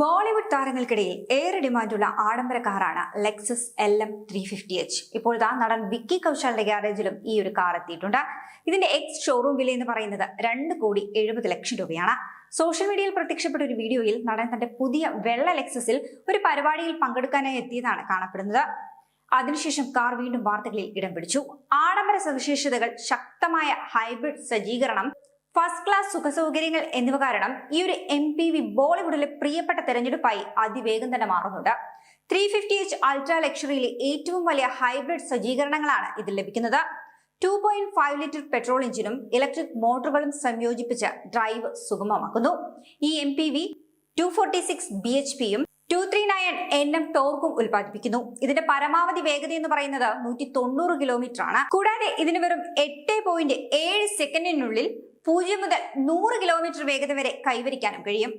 ബോളിവുഡ് താരങ്ങൾക്കിടയിൽ ഏറെ ഡിമാൻഡുള്ള ആഡംബര കാറാണ് Lexus L M three fifty H ഇപ്പോൾ താ നടൻ വിക്കി കൗശാലിന്റെ ഗ്യാരേജിലും ഈ ഒരു കാർ എത്തിയിട്ടുണ്ട്. ഇതിന്റെ എക്സ് ഷോറൂം വില എന്ന് പറയുന്നത് രണ്ട് കോടി എഴുപത് ലക്ഷം രൂപയാണ്. സോഷ്യൽ മീഡിയയിൽ പ്രത്യക്ഷപ്പെട്ട ഒരു വീഡിയോയിൽ നടൻ തന്റെ പുതിയ വെള്ള ലെക്സസിൽ ഒരു പരിപാടിയിൽ പങ്കെടുക്കാനായി എത്തിയതാണ് കാണപ്പെടുന്നത്. അതിനുശേഷം കാർ വീണ്ടും വാർത്തകളിൽ ഇടം പിടിച്ചു. ആഡംബര സവിശേഷതകൾ ശക്തമായ ഹൈബ്രിഡ് സജ്ജീകരണം ഫസ്റ്റ് ക്ലാസ് സുഖസൗകര്യങ്ങൾ എന്നിവ കാരണം ഈ ഒരു എം പി വി ബോളിവുഡിലെ പ്രിയപ്പെട്ട തെരഞ്ഞെടുപ്പായി അതിവേഗം തന്നെ മാറുന്നുണ്ട്. ത്രീ ഫിഫ്റ്റി എച്ച് അൾട്രാ ലക്ഷറിയിലെ ഏറ്റവും വലിയ ഹൈബ്രിഡ് സജ്ജീകരണങ്ങളാണ് ഇതിൽ ലഭിക്കുന്നത്. Two point five litre petrol എഞ്ചിനും electric മോട്ടോറുകളും സംയോജിപ്പിച്ച് ഡ്രൈവ് സുഗമമാക്കുന്നു. ഈ M P V two forty six B H പിയും two three nine N M ടോർക്കും ഉൽപ്പാദിപ്പിക്കുന്നു. ഇതിന്റെ പരമാവധി വേഗത എന്ന് പറയുന്നത് നൂറ്റി തൊണ്ണൂറ് കിലോമീറ്റർ ആണ്. കൂടാതെ ഇതിന് വെറും എട്ട് പോയിന്റ് ഏഴ് സെക്കൻഡിനുള്ളിൽ പൂജ്യം മുതൽ നൂറ് കിലോമീറ്റർ വേഗത വരെ കൈവരിക്കാനും കഴിയും.